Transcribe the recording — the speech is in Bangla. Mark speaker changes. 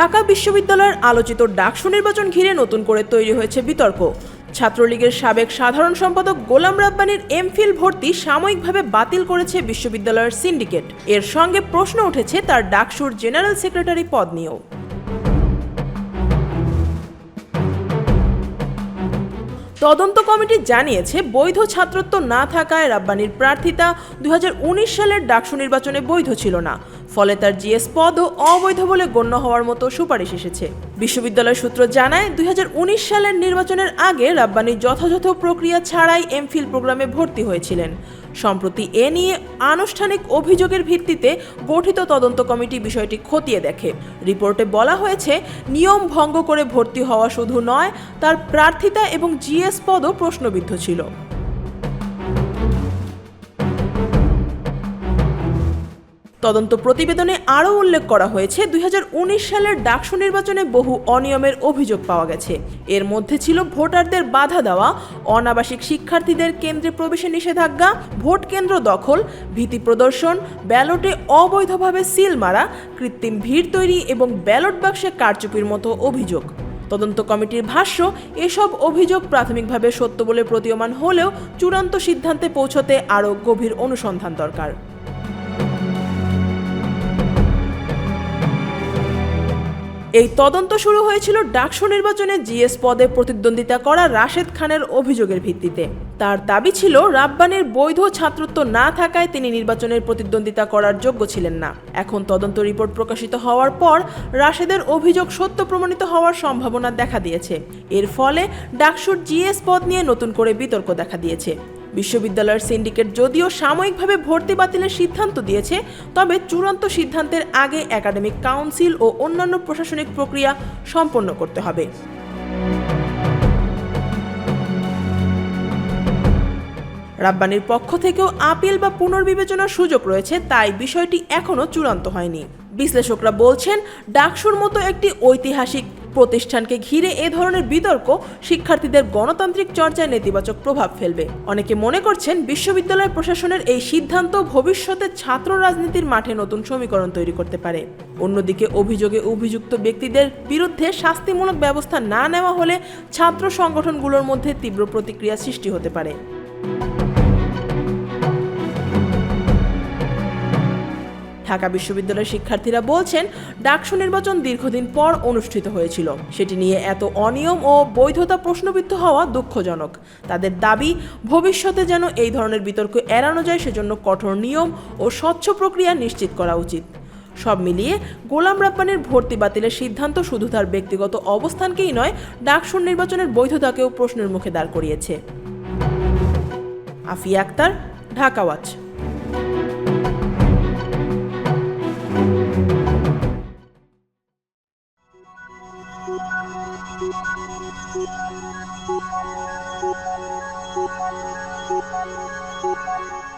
Speaker 1: ঢাকা বিশ্ববিদ্যালয়ের আলোচিত ডাকসু নির্বাচন ঘিরে নতুন করে তৈরি হয়েছে বিতর্ক। ছাত্রলীগের সাবেক সাধারণ সম্পাদক গোলাম রাব্বানির এমফিল ভর্তি সাময়িকভাবে বাতিল করেছে বিশ্ববিদ্যালয়ের সিন্ডিকেট। এর সঙ্গে প্রশ্ন উঠেছে তার ডাকসুর জেনারেল সেক্রেটারি পদ নিয়েও। তদন্ত কমিটি জানিয়েছে, বৈধ ছাত্রত্ব না থাকায় রাব্বানির প্রার্থিতা দুই সালের ডাকসু নির্বাচনে বৈধ ছিল না। ফলে তার জিএস পদও অবৈধ বলে গণ্য হওয়ার মতো সুপারিশ এসেছে। বিশ্ববিদ্যালয় সূত্র জানায় দুই হাজার উনিশ সালের নির্বাচনের আগে রাব্বানি যথাযথ প্রক্রিয়া ছাড়াই এমফিল প্রোগ্রামে ভর্তি হয়েছিলেন। সম্প্রতি এ নিয়ে আনুষ্ঠানিক অভিযোগের ভিত্তিতে গঠিত তদন্ত কমিটি বিষয়টি খতিয়ে দেখে। রিপোর্টে বলা হয়েছে, নিয়ম ভঙ্গ করে ভর্তি হওয়া শুধু নয়, তার প্রার্থিতা এবং জিএস পদও প্রশ্নবিদ্ধ ছিল। তদন্ত প্রতিবেদনে আরও উল্লেখ করা হয়েছে, দুই হাজার উনিশ সালের ডাকসু নির্বাচনে বহু অনিয়মের অভিযোগ পাওয়া গেছে। এর মধ্যে ছিল ভোটারদের বাধা দেওয়া, অনাবাসিক শিক্ষার্থীদের কেন্দ্রে প্রবেশে নিষেধাজ্ঞা, ভোট কেন্দ্র দখল, ভীতি প্রদর্শন, ব্যালটে অবৈধভাবে সিল মারা, কৃত্রিম ভিড় তৈরি এবং ব্যালট বাক্সে কারচুপির মতো অভিযোগ। তদন্ত কমিটির ভাষ্য, এসব অভিযোগ প্রাথমিকভাবে সত্য বলে প্রতীয়মান হলেও চূড়ান্ত সিদ্ধান্তে পৌঁছতে আরও গভীর অনুসন্ধান দরকার। এই তদন্ত শুরু হয়েছিল ডাকসু নির্বাচনে জিএস পদে প্রতিদ্বন্দ্বিতা করা রাশেদ খানের অভিযোগের ভিত্তিতে। তার দাবি ছিল, রাব্বানের বৈধ ছাত্রত্ব না থাকায় তিনি নির্বাচনের প্রতিদ্বন্দ্বিতা করার যোগ্য ছিলেন না। এখন তদন্ত রিপোর্ট প্রকাশিত হওয়ার পর, রাশেদের অভিযোগ সত্য প্রমাণিত হওয়ার সম্ভাবনা দেখা দিয়েছে। এর ফলে ডাকসুর জিএস পদ নিয়ে নতুন করে বিতর্ক দেখা দিয়েছে। বিশ্ববিদ্যালয়ের সিন্ডিকেট যদিও সাময়িকভাবে ভর্তি বাতিলের সিদ্ধান্ত দিয়েছে, তবে চূড়ান্ত সিদ্ধান্তের আগে একাডেমিক কাউন্সিল ও অন্যান্য প্রশাসনিক প্রক্রিয়া সম্পন্ন করতে হবে। রাব্বানির পক্ষ থেকেও আপিল বা পুনর্বিবেচনার সুযোগ রয়েছে, তাই বিষয়টি এখনও চূড়ান্ত হয়নি। বিশ্লেষকরা বলছেন, ডাকসুর মতো একটি ঐতিহাসিক প্রতিষ্ঠানকে ঘিরে এ ধরনের বিতর্ক শিক্ষার্থীদের গণতান্ত্রিক চর্চায় নেতিবাচক প্রভাব ফেলবে। অনেকে মনে করছেন বিশ্ববিদ্যালয় প্রশাসনের এই সিদ্ধান্ত ভবিষ্যতে ছাত্র রাজনীতির মাঠে নতুন সমীকরণ তৈরি করতে পারে। অন্যদিকে অভিযোগে অভিযুক্ত ব্যক্তিদের বিরুদ্ধে শাস্তিমূলক ব্যবস্থা না নেওয়া হলে ছাত্র সংগঠনগুলোর মধ্যে তীব্র প্রতিক্রিয়া সৃষ্টি হতে পারে। ঢাকা বিশ্ববিদ্যালয়ের শিক্ষার্থীরা বলছেন, ডাকসু নির্বাচন দীর্ঘদিন পর অনুষ্ঠিত হয়েছিল। সেটি নিয়ে এত অনিয়ম ও বৈধতা প্রশ্নবিদ্ধ হওয়া দুঃখজনক। তাদের দাবি, ভবিষ্যতে যেন এই ধরনের বিতর্ক এড়ানো যায় সেজন্য কঠোর নিয়ম ও স্বচ্ছ প্রক্রিয়া নিশ্চিত করা উচিত। সব মিলিয়ে গোলাম রাব্বানির ভর্তি বাতিলের সিদ্ধান্ত শুধু তার ব্যক্তিগত অবস্থানকেই নয় ডাকসুর নির্বাচনের বৈধতাকেও প্রশ্নের মুখে দাঁড় করিয়েছে। Afia Akter, Dhaka watch.
Speaker 2: Thank you.